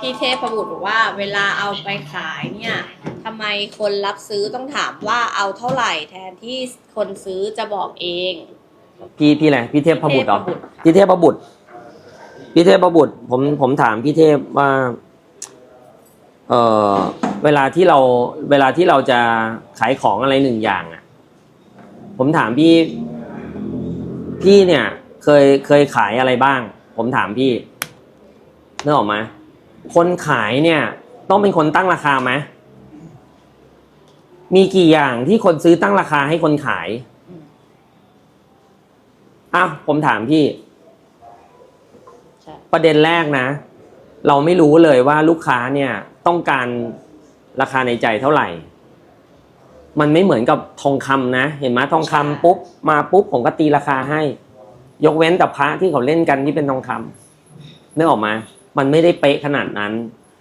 พี่เทพบุตรบอกว่าเวลาเอาไปขายเนี่ยทำไมคนรับซื้อต้องถามว่าเอาเท่าไหร่แทนที่คนซื้อจะบอกเอง พี่พี่อะไรพี่เทพบุตรเหรอเทพบุตร พี่เทพบุตร พี่เทพบุตร ผมผมถามพี่เทพว่า เออเวลาที่เราเวลาที่เราจะขายของอะไรหนึ่งอย่างอะ ผมถามพี่ พี่เนี่ย เคยเคยขายอะไรบ้าง ผมถามพี่นึกออกไหม คนขายเนี่ยต้องเป็นคนตั้งราคาไหมมีกี่อย่างที่คนซื้อตั้งราคาให้คนขายอืมอ้าวผมถามพี่ใช่ประเด็นแรกนะ เราไม่รู้เลยว่าลูกค้าเนี่ยต้องการราคาในใจเท่าไหร่ มันไม่เหมือนกับทองคำนะ เห็นไหมทองคำปุ๊บมาปุ๊บผมก็ตีราคาให้ ยกเว้นแต่พระที่เขาเล่นกันที่เป็นทองคำนึกออกมา มันไม่ได้เป๊ะขนาดนั้น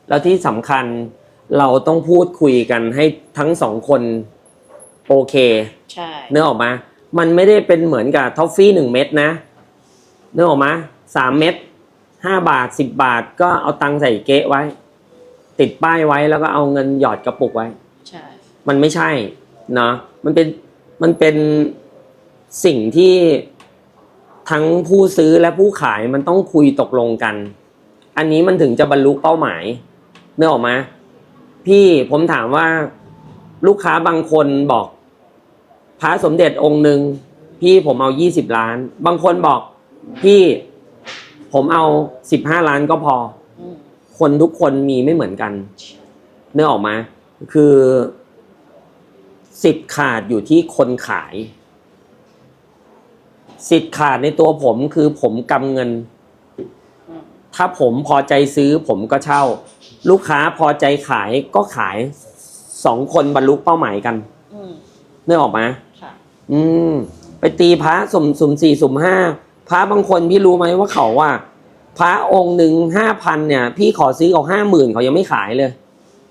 แล้วที่สำคัญเราต้องพูดคุยกันให้ทั้งสองคนโอเคใช่เนื้อออกมา มันไม่ได้เป็นเหมือนกับทอฟฟี่หนึ่งเม็ดนะเนื้อออกมาสามเม็ดห้าบาทสิบบาทก็เอาตังค์ใส่เก๊ะไว้ ติดป้ายไว้แล้วก็เอาเงินหยอดกระปุกไว้ ใช่ มันไม่ใช่เนาะมันเป็นมันเป็นสิ่งที่ทั้งผู้ซื้อและผู้ขายมันต้องคุยตกลงกัน อันนี้มันถึงจะบรรลุเป้าหมายเนื้อออกมา พี่ผมถามว่าลูกค้าบางคนบอก พระสมเด็จองค์หนึ่งพี่ผมเอายี่สิบล้าน บางคนบอกพี่ผมเอาสิบห้าล้านก็พอ คนทุกคนมีไม่เหมือนกัน เนื้อออกมา คือสิทธิ์ขาดอยู่ที่คนขาย สิทธิ์ขาดในตัวผมคือผมกำเงิน ถ้าผมพอใจซื้อผมก็เช่า ลูกค้าพอใจขายก็ขายสองคนบรรลุเป้าหมายกันอืมเนื้อออกมาค่ะ อืม ไปตีพระสุ่มสุ่มสี่สุ่มห้าพระบางคนพี่รู้ไหมว่าเขาว่า พระองค์หนึ่งห้าพันเนี่ย พี่ขอซื้อเขาห้าหมื่นเขายังไม่ขายเลย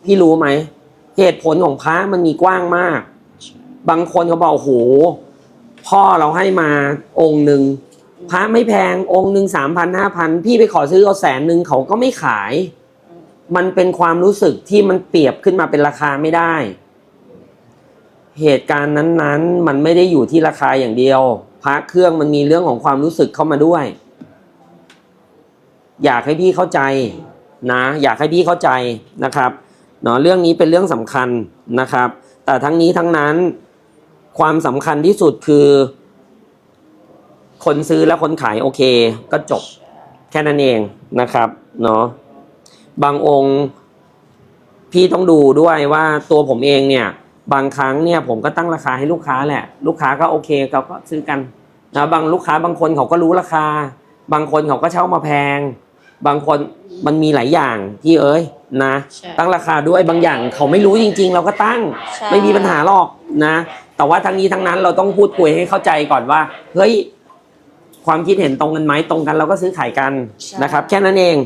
พี่รู้ไหมเหตุผลของพระมันมีกว้างมาก บางคนเขาบอกโอ้โหพ่อเราให้มาองค์หนึ่ง พระไม่แพงองค์หนึ่งสามพันห้าพันพี่ไปขอซื้อเอาแสนหนึ่งเขาก็ไม่ขาย มันเป็นความรู้สึกที่มันเปรียบขึ้นมาเป็นราคาไม่ได้ เหตุการณ์นั้นๆ มันไม่ได้อยู่ที่ราคาอย่างเดียว พระเครื่องมันมีเรื่องของความรู้สึกเข้ามาด้วย อยากให้พี่เข้าใจนะ อยากให้พี่เข้าใจนะครับเนาะเรื่องนี้เป็นเรื่องสำคัญนะครับ แต่ทั้งนี้ทั้งนั้นความสำคัญที่สุดคือ คนซื้อและคนขายโอเค ก็จบแค่นั้นเองนะครับเนาะบางองค์พี่ต้องดูด้วยว่าตัวผมเองเนี่ยบางครั้งเนี่ยผมก็ตั้งราคาให้ลูกค้าแหละ ลูกค้าก็โอเคเขาก็ซื้อกันนะบางลูกค้าบางคนเขาก็รู้ราคา บางคนเขาก็เช่ามาแพง บางคนมันมีหลายอย่างที่เอ้ยนะใช่ตั้งราคาด้วยบางอย่างเขาไม่รู้จริง ๆ เราก็ตั้งใช่ไม่มีปัญหาหรอกนะ แต่ว่าทั้งนี้ทั้งนั้นเราต้องพูดคุยให้เข้าใจก่อนว่าเฮ้ย ความคิดเห็นตรงกันไหมตรงกันเราก็ซื้อขายกันนะครับ แค่นั้นเอง